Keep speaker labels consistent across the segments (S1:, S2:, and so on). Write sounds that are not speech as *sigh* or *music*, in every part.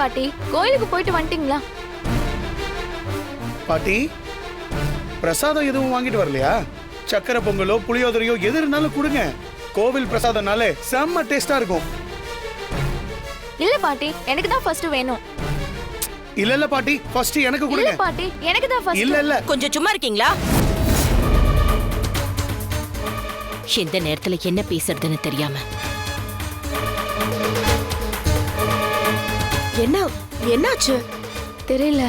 S1: பாட்டி. கோயிலுக்கு போயிட்டு வந்துட்டீங்களா?
S2: பாட்டி பிரசாதம் எதுவும் வாங்கிட்டு வரலையா? சக்கரை பொங்கலோ புளியோதரையோ எது இருந்தாலும் கொடுங்க. கோவில் பிரசாதம்னாலே செம்ம டேஸ்டா இருக்கும்.
S1: இல்ல பாட்டி எனக்கு தான் ஃபர்ஸ்ட் வேணும்.
S2: இல்ல இல்ல பாட்டி ஃபர்ஸ்ட் எனக்கு
S1: இல்ல
S2: கொடுங்க
S1: பாட்டி எனக்கு தான் ஃபர்ஸ்ட்
S2: இல்ல இல்ல.
S3: கொஞ்சம் சும்மா இருக்கீங்களா? இந்த நேரத்துல என்ன பேசுறதுன்னு தெரியாம.
S4: என்ன என்னாச்சு?
S1: தெரியல.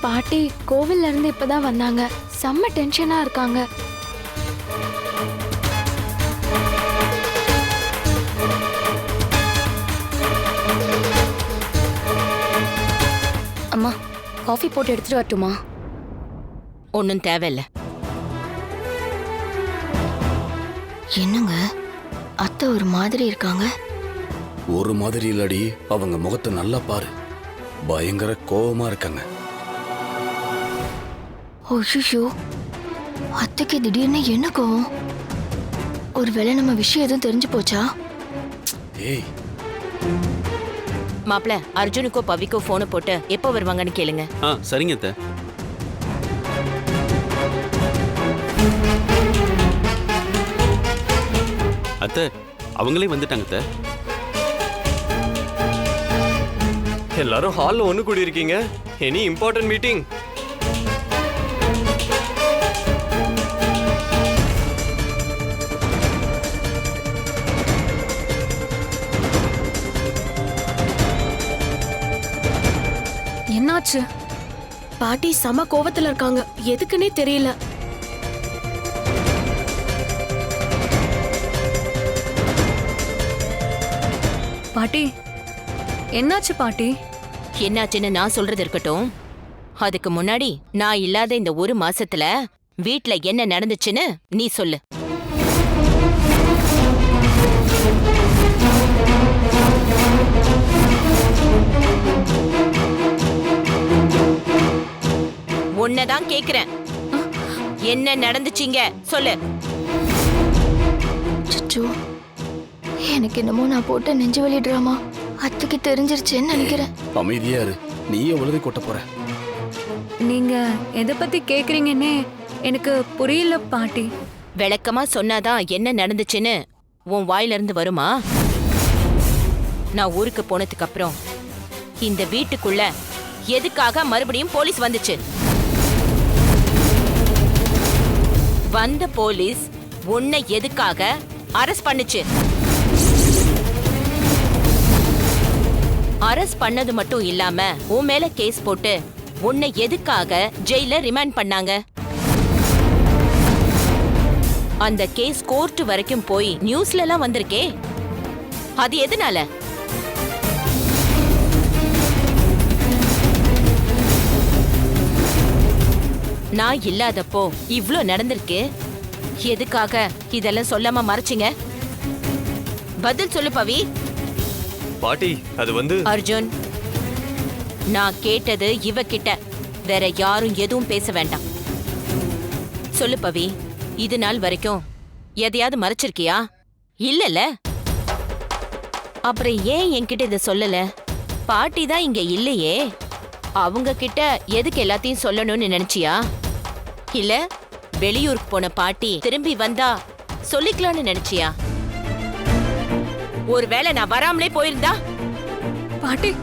S1: பாட்டி கோவில்ல இருந்து இப்பதான் வந்தாங்க. செம்ம டென்ஷனா இருக்காங்க.
S4: அம்மா காஃபி போட்டு எடுத்துட்டு வரட்டுமா?
S3: ஒன்னும் தேவையில்ல.
S4: என்னங்க? அத்தை ஒரு மாதிரி இருக்காங்க.
S5: ஒரு மாதிரி இல்லடி. அவங்க முகத்தை நல்லா பாரு. பயங்கர கோவமா இருக்காங்க.
S4: ஐயோ அத்தைக்கு திடீர்னு என்ன கோவம்? ஒருவேளை நம்ம விஷயம் எதுவும் தெரிஞ்சு போச்சா?
S5: ஏய்.
S3: மாப்ள அர்ஜுனுக்கோ பவிக்கோ போனை போட்டு எப்போ வருவாங்கன்னு கேளுங்க.
S6: ஆ சரிங்க அத்தை. அத்தை அவங்களே வந்துட்டாங்க அத்தை.
S7: எல்லாரும் ஹால்ல ஒண்ணு கூடி இருக்கீங்க எனி இம்பார்ட்டன்ட் மீட்டிங்
S8: என்னாச்சு?
S4: பாட்டி செம கோவத்துல இருக்காங்க. எதுக்குன்னே தெரியல.
S8: பாட்டி என்னாச்சு பாட்டி?
S3: என்னாச்சுன்னு நான் சொல்றது இருக்கட்டும். அதுக்கு முன்னாடி நான் இல்லாத இந்த ஒரு மாசத்துல வீட்ல என்ன நடந்துச்சுன்னு நீ சொல்லு. உன்னதான் கேக்குறேன். என்ன நடந்துச்சீங்க? சொல்லு.
S4: எனக்கு என்னமோ நான் போட்ட நெஞ்சு வலி ட்ராமா அத்தைக்கு தெரிஞ்சிருச்சேன்னு நினைக்கிறேன்.
S5: அமைதியா இரு. நீ எவ்வளவு கொட்ட போற?
S8: நீங்க எதை பத்தி கேக்குறீங்கன்னே எனக்கு புரியல பாட்டி.
S3: விளக்கமா சொன்னாதான் என்ன நடந்துச்சுன்னு உன் வாயில இருந்து வருமா? நான் ஊருக்கு போனதுக்கு அப்புறம் இந்த வீட்டுக்குள்ள எதுக்காக மறுபடியும் போலீஸ் வந்துச்சு? வந்த போலீஸ் உன்னை எதுக்காக அரெஸ்ட் பண்ணுச்சு? அரெஸ்ட் பண்ணது மட்டும் இல்லாம உன் மேல கேஸ் போட்டு உன்னை எதுக்காக ஜெயில ரிமாண்ட் பண்ணாங்க? அந்த கேஸ் கோர்ட் வரைக்கும் போய் நியூஸ்ல எல்லாம் வந்திருக்கே? அது எதனால? நான் இல்லாதப்போ இவ்ளோ நடந்திருக்கு? எதுக்காக இதெல்லாம் சொல்லாம மறைச்சிங்க? பதில் சொல்லு பவி.
S7: பாட்டி அது வந்து
S3: அர்ஜுன் நான் கேட்டது இவ கிட்ட வேற யாரும் எதுவும் பேச வேண்டாம். சொல்லு பவி இது நாள் வரைக்கும் எதையாவது மறைச்சிருக்கியா? இல்லல அப்புறம் ஏன் என்கிட்ட இத சொல்லல? பாட்டி தான் இங்க இல்லையே. அவங்க கிட்ட எதுக்கு எல்லாத்தையும் சொல்லணும்னு நினைச்சியா? இல்ல வெளியூருக்கு போன பாட்டி திரும்பி வந்தா சொல்லிக்கலாம்னு நினைச்சியா? ஒருவேளை நான் வராமலே போயிருந்தா?
S8: பாட்டி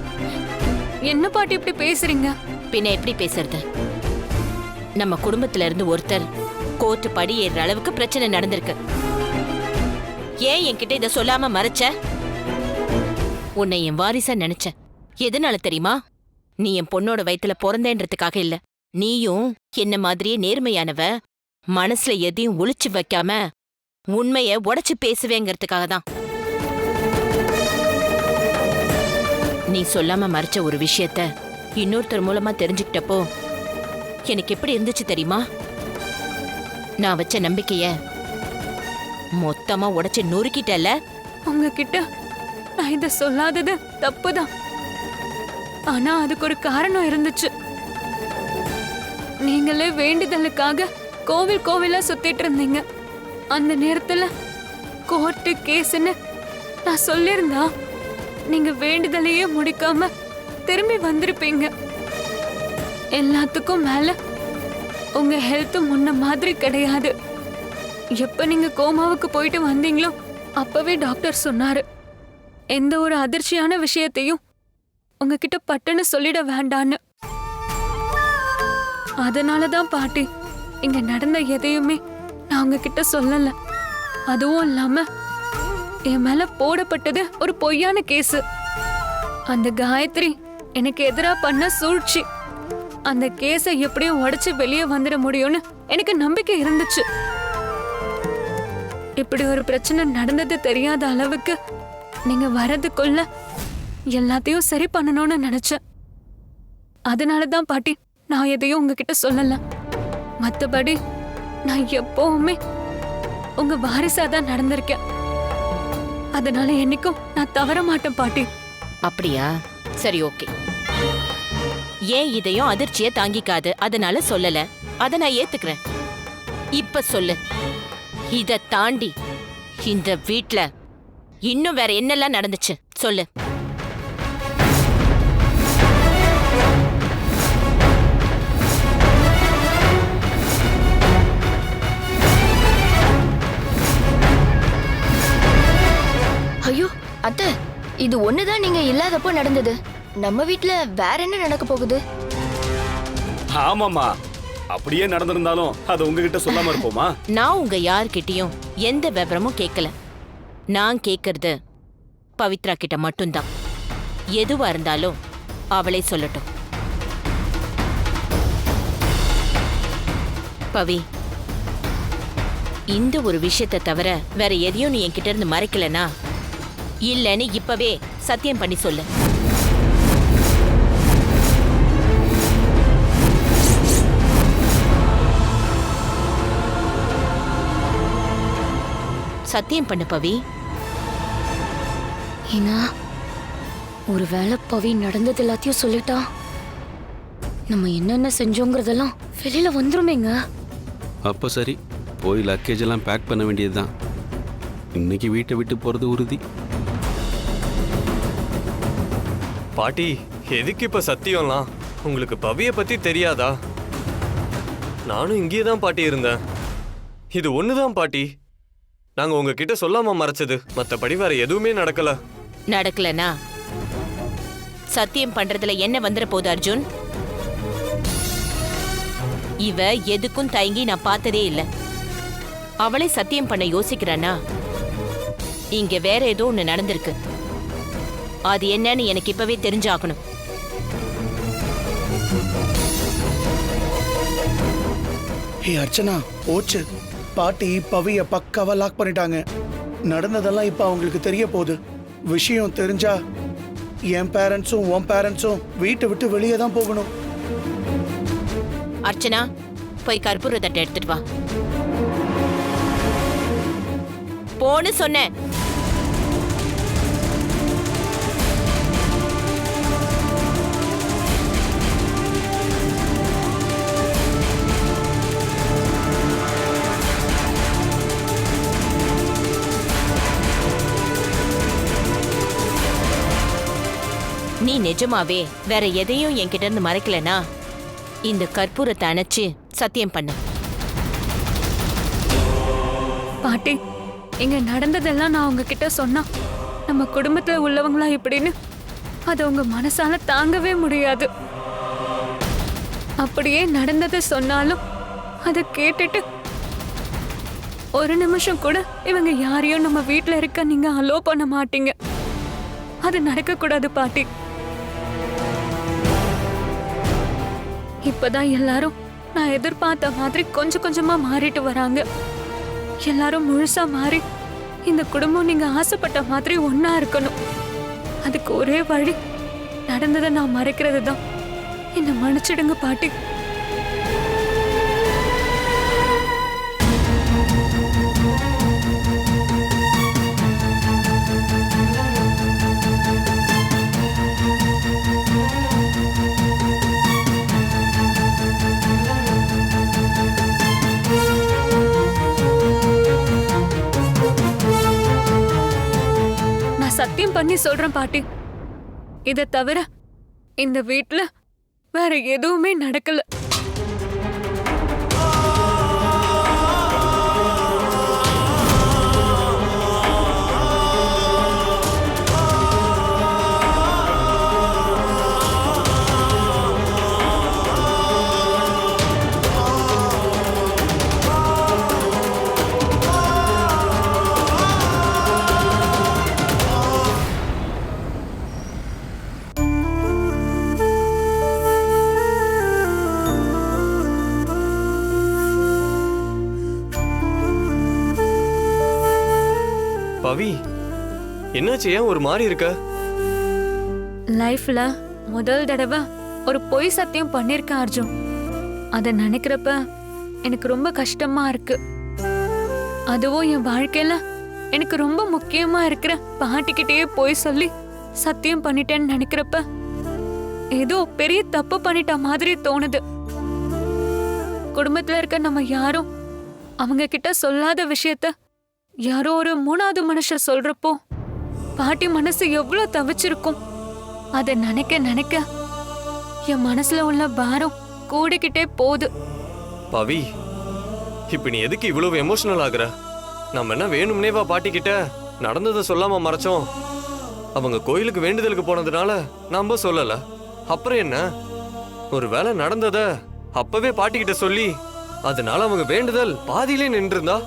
S8: என்ன பாட்டி இப்படி பேசுறீங்க?
S3: பின்ன எப்படி பேசுறது? நம்ம குடும்பத்துல இருந்து ஒருத்தர் கோர்ட்டு படி ஏறுற அளவுக்கு பிரச்சனை நடந்திருக்கு. ஏன் என்கிட்ட இத சொல்லாம மறைச்ச? உன்னை என் வாரிசா நினைச்சேன் எதனால தெரியுமா? நீ என் பொண்ணோட வயித்துல பிறந்தேன்றதுக்காக இல்ல. நீயும் என்ன மாதிரியே நேர்மையானவ மனசுல எதையும் ஒளிச்சு வைக்காம உண்மைய உடைச்சு பேசுவேங்கிறதுக்காக தான். நீ சொல்லாம மறைச்ச ஒரு விஷயத்த இன்னொருத்தர் மூலமா தெரிஞ்சுக்கிட்டப்போ எனக்கு எப்படி இருந்துச்சு தெரியுமா? நான் வச்ச நம்பிக்கைய மொத்தமா உடைச்சு நொறுக்கிட்டல
S8: உங்ககிட்ட நான் இத சொல்லாதது தப்புதான். ஆனா அதுக்கு ஒரு காரணம் இருந்துச்சு. நீங்களே வேண்டுதலுக்காக கோவில் கோவிலா சுத்திட்டு இருந்தீங்க. அந்த நேரத்துல கோர்ட்டு கேஸ்ன்னு நான் சொல்லியிருந்தா நீங்க வேண்டுதலையே முடிக்காம திரும்பி வந்திருப்பீங்க. எல்லாத்துக்கும் மேல உங்க ஹெல்த் முன்ன மாதிரி கிடையாது. எப்ப நீங்க கோமாவுக்கு போயிட்டு வந்தீங்களோ அப்பவே டாக்டர் சொன்னாரு. எந்த ஒரு அதிர்ச்சியான விஷயத்தையும் உங்ககிட்ட பட்டுன்னு சொல்லிட வேண்டான்னு. அதனால தான் பாட்டி இங்க நடந்த எதையுமே நான் உங்ககிட்ட சொல்லல. அதுவும் இல்லாம என் மேல போடப்பட்டது ஒரு பொய்யான கேஸ். அந்த காயத்ரி எனக்கு எதிரா பண்ண சூழ்ச்சி. அந்த கேஸை எப்படியும் உடைச்சு வெளியே வந்துட முடியும்னு எனக்கு நம்பிக்கை இருந்துச்சு. இப்படி ஒரு பிரச்சனை நடந்தது தெரியாத அளவுக்கு நீங்க வரதுக்குள்ள எல்லாத்தையும் சரி பண்ணணும்னு நினைச்சேன். அதனால தான் பாட்டி நான் எதையும் உங்ககிட்ட சொல்லல. மத்தபடி நான் எப்பவுமே உங்க வாரிசா தான் நடந்திருக்கேன். அதனால என்னைக்கும் நான் தவற மாட்டேன் பாட்டி.
S3: அப்படியா? சரி ஓகே. ஏன் இதையும் அதிர்ச்சிய தாங்கிக்காது? அதனால சொல்லல. அத நான் ஏத்துக்கிறேன். இப்ப சொல்லு. இத தாண்டி இந்த வீட்ல இன்னும் வேற என்னெல்லாம் நடந்துச்சு? சொல்லு.
S4: இது ஒண்ணுதான் நீங்க இல்லாதப்போ நடந்தது. நம்ம வீட்ல வேற என்ன நடக்க போகுது?
S5: ஆமாம்மா. அப்படியே நடந்திருந்தாலும் அதை உங்ககிட்ட சொல்லாம இருப்போமா? *laughs*
S3: நான் உங்க யார்கிட்டயும் எந்த விவரமும் கேட்கல. நான் கேக்குறது பவித்ரா கிட்ட மட்டும்தான். எதுவா இருந்தாலும் அவளே சொல்லட்டும். பவி இந்த ஒரு விஷயத்தை தவிர வேற எதையும் நீ என்கிட்ட இருந்து மறைக்கலனா இல்லன்னு இப்பவே சத்தியம் பண்ணி சொல்லு. சத்தியம் பண்ணு பவி.
S4: ஏன்னா ஒரு வேலை பவி நடந்தது எல்லாத்தையும் சொல்லிட்டா நம்ம என்னென்ன செஞ்சோங்கிறதெல்லாம் வெளியில வந்துருமேங்க.
S6: அப்போ சரி போய் லக்கேஜ் எல்லாம் பேக் பண்ண வேண்டியதுதான். இன்னைக்கு வீட்டை விட்டு போறது உறுதி.
S7: பாட்டி எதுக்கு இப்ப சத்தியம்லாம்? உங்களுக்கு பவிய பத்தி தெரியாதா? நானும் இங்கேயே தான் பாட்டி இருந்தேன். இது ஒண்ணுதான் பாட்டி. நாங்க உங்ககிட்ட சொல்லாம மறைச்சது. மத்தபடி வேற எதுவுமே நடக்கல.
S3: நடக்கலனா? சத்தியம் பண்றதுல என்ன வந்துட போகுது அர்ஜுன்? இவ எதுக்கும் தயங்கி நான் பார்த்ததே இல்லை. அவளே சத்தியம் பண்ண யோசிக்கிறானா? இங்க வேற ஏதோ ஒண்ணு நடந்திருக்கு. அது என்னன்னு எனக்கு இப்பவே தெரிஞ்சாகணும்.
S2: ஹே அர்ச்சனா போச்சு. பாட்டி பவிய பக்காவா லாக் பண்ணிட்டாங்க. நடந்ததெல்லாம் இப்ப அவங்களுக்கு தெரிய போகுது. விஷயம் தெரிஞ்சா என் பேரண்ட்ஸும் உன் பேரண்ட்ஸும் வீட்டை விட்டு வெளியே தான் போகணும்.
S3: அர்ச்சனா போய் கற்பூர தட்டை எடுத்துட்டு வா. போன்னு சொன்னேன். நீ நிஜமாவே வேற எதையும் என்கிட்ட இருந்து மறைக்கலனா? இந்த கற்பூரத்தை அணைச்சு சத்தியம் பண்ணு.
S8: பாட்டி இங்க நடந்ததெல்லாம் நான் உங்ககிட்ட சொன்னா நம்ம குடும்பத்துல உள்ளவங்களா இப்படின்னு அது உங்க மனசால தாங்கவே முடியாது. அப்படியே நடந்ததை சொன்னாலும் அதை கேட்டுட்டு ஒரு நிமிஷம் கூட இவங்க யாரையும் நம்ம வீட்டில் இருக்க நீங்க அலோ பண்ண மாட்டீங்க. அது நடக்கக்கூடாது பாட்டி. இப்பதான் எல்லாரும் நான் எதிர்பார்த்த மாதிரி கொஞ்சம் கொஞ்சமா மாறிட்டு வராங்க. எல்லாரும் முழுசா மாறி இந்த குடும்பம் நீங்க ஆசைப்பட்ட மாதிரி ஒன்னா இருக்கணும். அதுக்கு ஒரே வழி நடந்ததை நான் மறைக்கிறது தான் என்னை மன்னிச்சிடுங்க பாட்டி. சத்தியம் பண்ணி சொல்றேன் பாட்டி. இதை தவிர இந்த வீட்டுல வேற எதுவுமே நடக்கல.
S7: ஒரு மாதிரி இருக்க?
S8: லைஃப்ல முதல் தடவை ஒரு பொய் சத்தியம் பண்ணிருக்கேன் அர்ஜுன். அதை நினைக்கிறப்ப எனக்கு ரொம்ப கஷ்டமா இருக்கு. அதுவும் என் வாழ்க்கையில எனக்கு ரொம்ப முக்கியமா இருக்கிற பாட்டிக்கிட்டேயே போய் சொல்லி சத்தியம் பண்ணிட்டேன்னு நினைக்கிறப்ப ஏதோ பெரிய தப்பு பண்ணிட்ட மாதிரி தோணுது. குடும்பத்துல இருக்க நம்ம யாரும் அவங்க கிட்ட சொல்லாத விஷயத்த யாரோ ஒரு மூணாவது மனுஷன் சொல்றப்போ பாட்டி மனசு எவ்வளோ தவிச்சிருக்கும். அதை நினைக்க நினைக்க என் மனசுல உள்ள பாரம் கூடிக்கிட்டே போகுது.
S7: பவி இப்ப நீ எதுக்கு இவ்வளவு எமோஷனல் ஆகுற? நம்ம என்ன வேணும்னே வா பாட்டி கிட்ட நடந்ததை சொல்லாம மறைச்சோம். அவங்க கோயிலுக்கு வேண்டுதலுக்கு போனதுனால நம்ம சொல்லல. அப்புறம் என்ன? ஒரு வேளை நடந்தத அப்பவே பாட்டி கிட்ட சொல்லி அதனால அவங்க வேண்டுதல் பாதியிலே நின்றுருந்தா?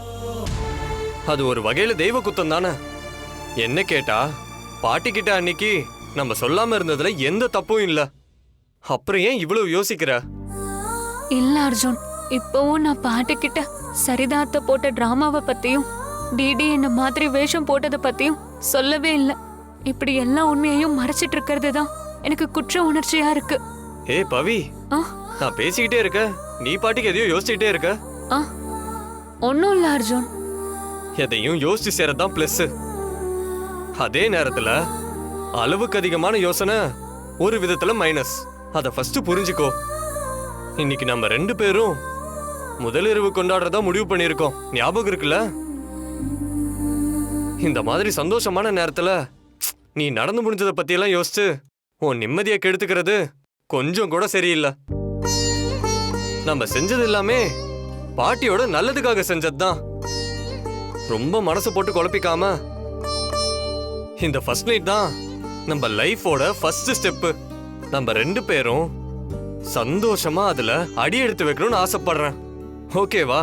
S7: அது ஒரு வகையில தெய்வ குத்தம் தானே? என்ன கேட்டா? பாட்டி கிட்ட அன்னைக்கு நம்ம சொல்லாம இருந்ததுல எந்த தப்பும் இல்ல. அப்புறம் ஏன் இவ்வளவு யோசிக்கிற?
S8: இல்ல அர்ஜுன் இப்பவும் நான் பாட்டுக்கிட்ட சரிதாத்த போட்ட டிராமாவை பத்தியும் டிடி என்ன மாதிரி வேஷம் போட்டதை பத்தியும் சொல்லவே இல்ல. இப்படி எல்லா உண்மையையும் மறைச்சிட்டு இருக்கிறது தான் எனக்கு குற்ற உணர்ச்சியா இருக்கு.
S7: ஏய் பவி நான் பேசிக்கிட்டே இருக்க. நீ பாட்டுக்கு எதையும் யோசிச்சுக்கிட்டே இருக்க.
S8: ஆ? ஒன்றும் இல்ல அர்ஜுன்.
S7: எதையும் யோசிச்சு சேரதான் பிளஸ் அதே நேரத்துல அளவுக்கு அதிகமான யோசனை ஒரு விதத்துல மைனஸ் அத ஃபர்ஸ்ட் புரிஞ்சுக்கோ. இன்னைக்கு நம்ம ரெண்டு பேரும் முதலிரவு கொண்டாடுறதா முடிவு பண்ணியிருக்கோம். ஞாபகம் இருக்குல்ல? இந்த மாதிரி சந்தோஷமான நேரத்துல நீ நடந்து முடிஞ்சதை பத்தியெல்லாம் யோசிச்சு உன் நிம்மதியை கெடுத்துக்கிறது கொஞ்சம் கூட சரியில்லை. நம்ம செஞ்சது எல்லாமே பாட்டியோட நல்லதுக்காக செஞ்சதுதான். ரொம்ப மனசு போட்டு குழப்பிக்காம இந்த ஃபர்ஸ்ட் நைட் தான் நம்ம லைஃபோட ஃபர்ஸ்ட் ஸ்டெப் நம்ம ரெண்டு பேரும் சந்தோஷமா அதுல அடி எடுத்து வைக்கணும்னு ஆசைப்படுறேன். ஓகேவா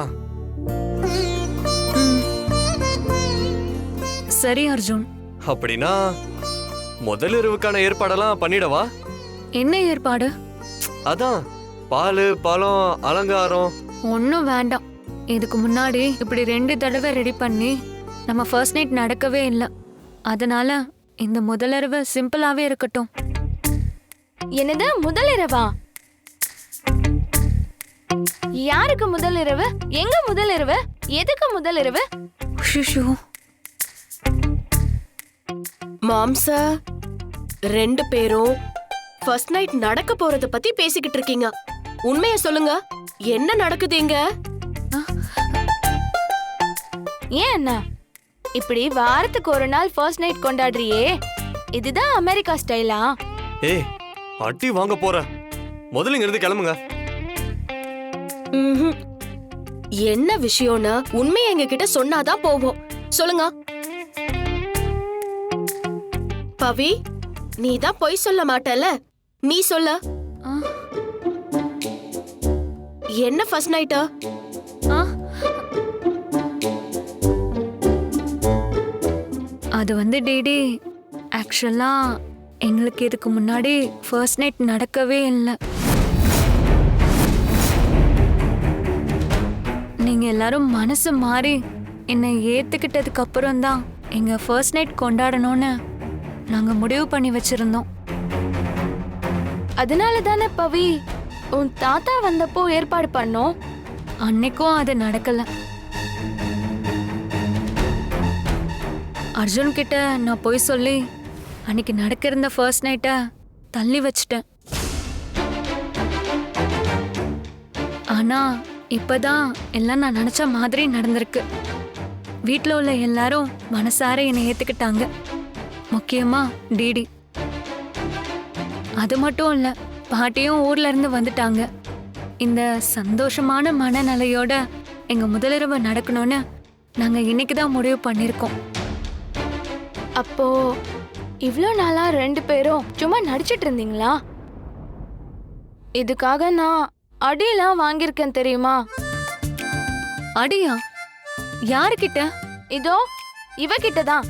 S8: சரி அர்ஜுன்.
S7: அப்படின்னா முதல் இரவுக்கான ஏற்பாடெல்லாம் பண்ணிடவா?
S8: என்ன ஏற்பாடு?
S7: அதான் பால் பழம் அலங்காரம்.
S8: ஒன்றும் வேண்டாம். இதுக்கு முன்னாடி இப்படி ரெண்டு தடவை ரெடி பண்ணி நம்ம ஃபர்ஸ்ட் நைட் நடக்கவே இல்லை. அதனால இந்த முதலரவு சிம்பிளாவே இருக்கட்டும்.
S1: என்னது முதல் இரவா? யாருக்கு முதல் இரவு? எங்க முதல் இரவு? எதுக்கு முதல் இரவு?
S8: ஷிஷு
S9: மாம்ச ரெண்டு பேரும் ஃபர்ஸ்ட் நைட் நடக்க போறத பத்தி பேசிக்கிட்டு இருக்கீங்க. உண்மைய சொல்லுங்க என்ன நடக்குது இங்க?
S1: ஏன் அண்ணா இப்படி வாரத்துக்கு ஒரு நாள் ஃபர்ஸ்ட் நைட் கொண்டாடுறியே. இதுதான் அமெரிக்கா ஸ்டைலா?
S7: ஏய் அட்டி வாங்க போற. முதல்ல இங்க இருந்து கிளம்புங்க.
S9: ம்ஹும். என்ன விஷயம்னு உண்மையை எங்க கிட்ட சொன்னாதான் போவோம். சொல்லுங்க. பவி நீ தான் பொய் சொல்ல மாட்டல நீ சொல்ல. என்ன ஃபர்ஸ்ட் நைட்டா
S8: அது வந்து டேடி ஆக்சுவலாக எங்களுக்கு இதுக்கு முன்னாடி ஃபர்ஸ்ட் நைட் நடக்கவே இல்லை. நீங்கள் எல்லாரும் மனசு மாறி என்னை ஏற்றுக்கிட்டதுக்கு அப்புறம் தான் எங்கள் ஃபர்ஸ்ட் நைட் கொண்டாடணும்னு நாங்கள் முடிவு பண்ணி வச்சுருந்தோம்.
S1: அதனால தானே பவி உன் தாத்தா வந்தப்போ ஏற்பாடு பண்ணோம்.
S8: அன்னைக்கும் அது நடக்கலை. அர்ஜுன் கிட்ட நான் போய் சொல்லி அன்னைக்கு நடக்க இருந்த ஃபர்ஸ்ட் நைட்டை தள்ளி வச்சிட்டேன். ஆனா இப்பதான் எல்லாம் நான் நினைச்ச மாதிரி நடந்திருக்கு. வீட்டில் உள்ள எல்லாரும் மனசார என்னை ஏத்துக்கிட்டாங்க. முக்கியமா டிடி. அது மட்டும் இல்லை பாட்டியும் ஊர்ல இருந்து வந்துட்டாங்க. இந்த சந்தோஷமான மனநிலையோட எங்க முதலிரவு நடக்கணும்னு நாங்க இன்னைக்கு தான் முடிவு பண்ணிருக்கோம்
S1: அப்போ இவ்ளோ நாளா ரெண்டு பேரும் சும்மா நடிச்சிட்டு இருந்தீங்களா? இதுக்காக நான் அடியெல்லாம் வாங்கியிருக்கேன் தெரியுமா?
S8: அடியா? யாருக்கிட்ட
S1: இதோ இவகிட்ட தான்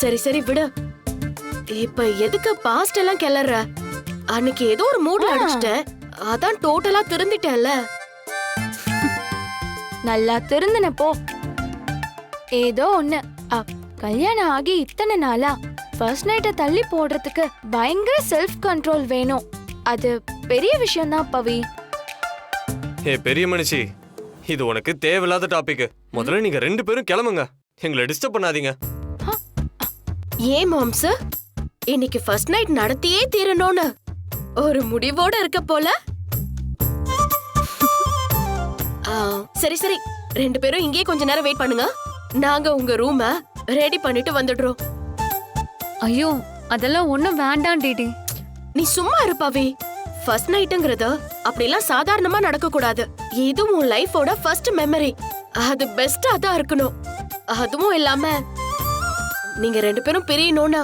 S9: சரி சரி விடு. இப்ப எதுக்கு பாஸ்ட் எல்லாம் கிளற அன்னைக்கு ஏதோ ஒரு மூட்ல. அடிச்சிட்டேன் அதான் டோட்டலா திருந்திட்டேன்ல.
S1: நல்லா திருந்தின போ. ஏதோ ஒண்ணு. கல்யாணம் ஆகி இத்தனை நாளா ஃபர்ஸ்ட் நைட்டை தள்ளி போடுறதுக்கு பயங்கர செல்ஃப் கண்ட்ரோல் வேணும். அது பெரிய விஷயம் தான் பவி.
S7: ஏ பெரிய மனுஷி இது உனக்கு தேவையில்லாத டாபிக் முதல்ல நீங்க ரெண்டு பேரும் கிளம்புங்க. எங்களை டிஸ்டர்ப் பண்ணாதீங்க.
S9: ஏன் மாம்ஸ் இன்னைக்கு ஃபர்ஸ்ட் நைட் நடத்தியே தீரணும்னு. ஒரு முடிவோட இருக்க போல. ஆ, சரி சரி. ரெண்டு பேரும் இங்கேயே கொஞ்ச நேரம் வெயிட் பண்ணுங்க. நாங்க உங்க ரூம ரெடி பண்ணிட்டு வந்துடுறோம்.
S8: ஐயோ அதெல்லாம் ஒண்ணும் வேண்டாம் டிடி.
S9: நீ சும்மா இருப்பாவே ஃபர்ஸ்ட் நைட்டுங்கிறது அப்படிலாம் சாதாரணமா நடக்க கூடாது இது உன் லைஃபோட ஃபர்ஸ்ட் மெமரி அது பெஸ்டா தான் இருக்கணும். அதுவும் இல்லாம நீங்க ரெண்டு பேரும் பிரியணும்னு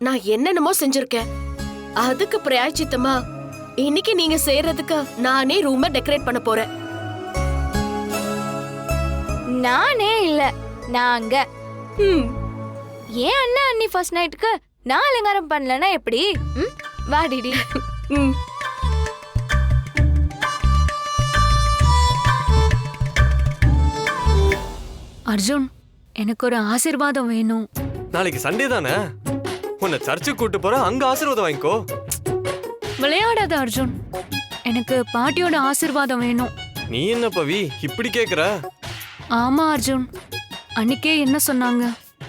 S9: நான் என்னென்னமோ செஞ்சிருக்கேன். அதுக்கு பிராயச்சித்தமா இன்னைக்கு நீங்க செய்யறதுக்கு நானே ரூம டெக்கரேட் பண்ண போறேன்.
S1: நானே இல்ல. நாங்க.
S9: ம்,
S1: ஏன் அண்ணா அண்ணி ஃபர்ஸ்ட் நைட்டுக்கு நான் அலங்காரம் பண்ணலனா எப்படி? ம்? வா டிடி.
S9: ம்.
S8: அர்ஜுன் எனக்கு ஒரு ஆசீர்வாதம் வேணும்.
S7: நாளைக்கு சண்டே தானே? உன்னை சர்ச்சுக்கு கூட்டு போற அங்க ஆசீர்வாதம் வாங்கிக்கோ.
S8: விளையாடாத அர்ஜுன். எனக்கு பாட்டியோட ஆசீர்வாதம் வேணும்.
S7: நீ என்ன பவி இப்படி கேக்குற?
S8: ஆமா அர்ஜுன். அன்னைக்கே என்ன சொன்னாங்க?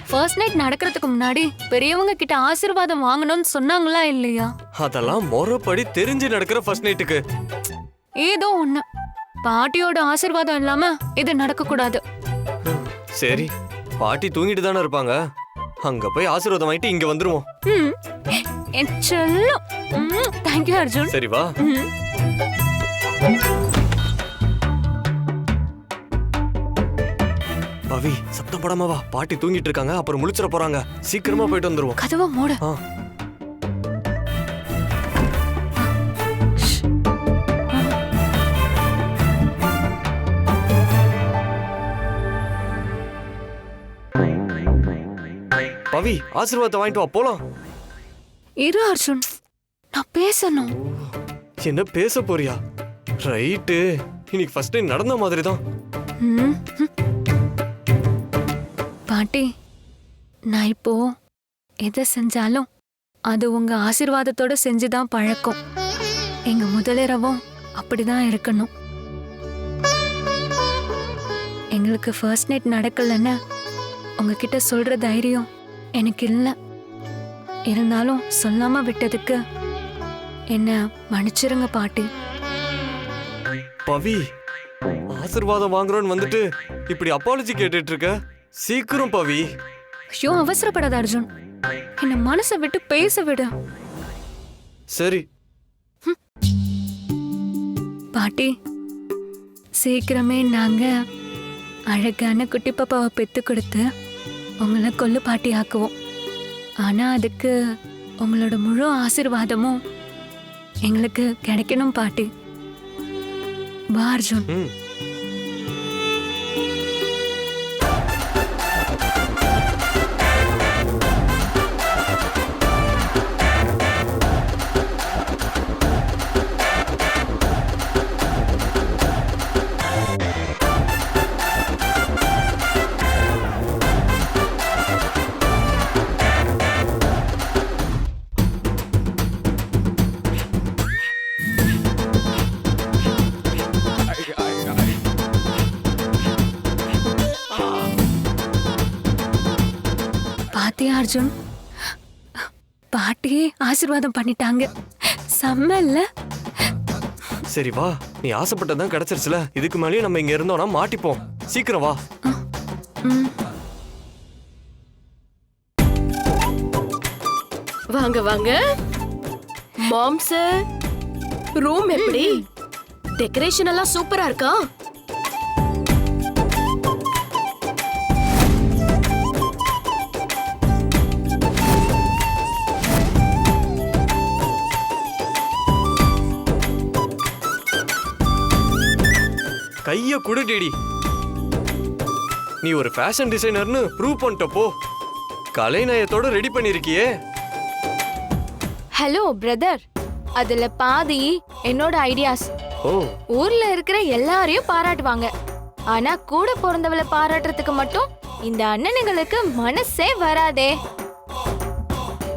S8: ஃபர்ஸ்ட் நைட் நடக்கிறதுக்கு முன்னாடி பெரியவங்க கிட்ட ஆசீர்வாதம் வாங்கணும்னு சொன்னாங்களா இல்லையா?
S7: அதெல்லாம் முறைப்படி தெரிஞ்சு நடக்கிற ஃபர்ஸ்ட் நைட்டுக்கு
S8: ஏதோ ஒண்ணு. பாட்டியோட ஆசீர்வாதம் இல்லாம இது நடக்க கூடாது
S7: சரி. பாட்டி தூங்கிட்டு தானே இருப்பாங்க. அங்க போய் ஆசீர்வாதம் வாங்கிட்டு இங்க வந்துருவோம்.
S8: ம். என் செல்லம். Thank you Arjun.
S7: சரி வா.
S8: ம்.
S7: பவி சத்தம் போடாம வா. பாட்டி தூங்கிட்டு இருக்காங்க அப்புறம் முழிச்சிட போறாங்க. சீக்கிரமா போயிட்டு வந்துருவோம்.
S8: கதவை மூடு.
S7: ஆ. பவி ஆசீர்வாதத்தை வாங்கிட்டு வா போலாம்.
S8: இரு அர்ஜுன். நான் பேசணும்.
S7: என்ன பேச போறியா? ரைட்டு. இன்னைக்கு ஃபர்ஸ்ட் டைம் நடந்த மாதிரி தான்
S8: ம். ம். பாட்டி நான் இப்போ எதை செஞ்சாலும் அது உங்க ஆசிர்வாதத்தோட செஞ்சுதான் பழக்கம். எங்க முதலிரவும் அப்படிதான் இருக்கணும். எங்களுக்கு ஃபர்ஸ்ட் நைட் நடக்கலன்னு உங்ககிட்ட சொல்ற தைரியம் எனக்கு இல்லை. இருந்தாலும் சொல்லாம விட்டதுக்கு என்ன மன்னிச்சிருங்க பாட்டி.
S7: பவி ஆசீர்வாதம் வாங்குறோன்னு வந்துட்டு இப்படி அப்பாலஜி கேட்டுட்டு இருக்க? சீக்கிரம் பவி.
S8: ஐயோ அவசரப்படாத அர்ஜுன். என்ன மனசை விட்டு பேச விடு.
S7: சரி.
S8: பாட்டி சீக்கிரமே நாங்க அழகான குட்டி பாப்பாவை பெத்து கொடுத்து உங்களை கொல்லு பாட்டி ஆக்குவோம். ஆனா அதுக்கு உங்களோட முழு ஆசீர்வாதமும் எங்களுக்கு கிடைக்கணும் பாட்டி. வா அர்ஜுன். அர்ஜுன். பாட்டியே ஆசீர்வாதம் பண்ணிட்டாங்க. செம்மல்ல.
S7: சரி வா நீ ஆசைப்பட்டதான் கிடைச்சிருச்சுல. இதுக்கு மேலேயும் நம்ம இங்க இருந்தோம்னா மாட்டிப்போம். சீக்கிரம் வா.
S9: வாங்க வாங்க. மாம்ஸ் ரூம் எப்படி? டெக்கரேஷன் எல்லாம் சூப்பரா இருக்கா?
S7: கைய குடுடிடி. நீ ஒரு ஃபேஷன் டிசைனர்னு ப்ரூவ் பண்ணிட்ட போ. கலைநயத்தோட ரெடி பண்ணிருக்கியே.
S1: ஹலோ பிரதர் அதுல பாதி என்னோட ஐடியாஸ்
S7: ஓ.
S1: ஊர்ல இருக்கிற எல்லாரையும் பாராட்டுவாங்க. ஆனா கூட பிறந்தவளை பாராட்டுறதுக்கு மட்டும் இந்த அண்ணனுங்களுக்கு மனசே வராதே.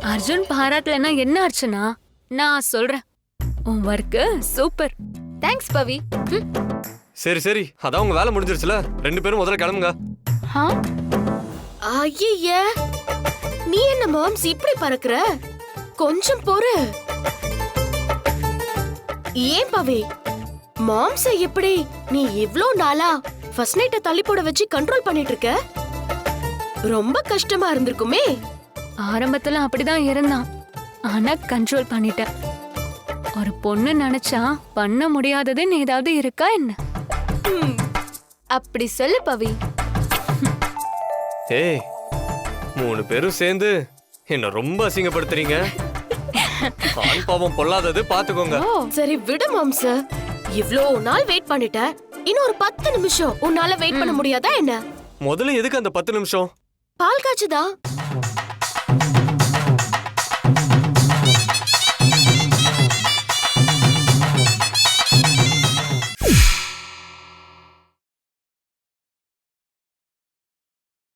S8: அர்ஜுன் பாராட்டலன்னா என்ன அர்ச்சனா நான் சொல்றேன். உன் ஒர்க்கு சூப்பர்.
S1: தேங்க்ஸ் பவி. ம்,
S7: சரி சரி. அதான் உங்க வேலை முடிஞ்சிருச்சுல. ரெண்டு பேரும் முதல்ல கிளம்புங்க.
S1: ஆ
S9: ஐய நீ என்ன மாம்ஸ் இப்படி பறக்குற? கொஞ்சம் பொறு. ஏன் பவி? மாம்ஸ எப்படி நீ இவ்ளோ நாளா ஃபர்ஸ்ட் நைட்ட தள்ளி போட வச்சு கண்ட்ரோல் பண்ணிட்டு இருக்க? ரொம்ப கஷ்டமா இருந்திருக்குமே.
S8: ஆரம்பத்துல அப்படிதான் இருந்தான். ஆனா கண்ட்ரோல் பண்ணிட்டேன். ஒரு பொண்ணு நினைச்சா பண்ண முடியாததுன்னு ஏதாவது இருக்கா என்ன?
S1: அப்படி சொல்லு பவி.
S7: ஏய் மூணு பேரும் சேர்ந்து என்ன ரொம்ப அசிங்கப்படுத்துறீங்க. ஆண் பாவம் பொல்லாதது பாத்துக்கோங்க.
S9: சரி விடு மாம்ஸ் இவ்ளோ நாள் வெயிட் பண்ணிட்ட. இன்னும் ஒரு பத்து நிமிஷம். உன்னால வெயிட் பண்ண முடியாதா என்ன?
S7: முதல்ல எதுக்கு அந்த பத்து நிமிஷம்?
S9: பால் காய்ச்சுதா?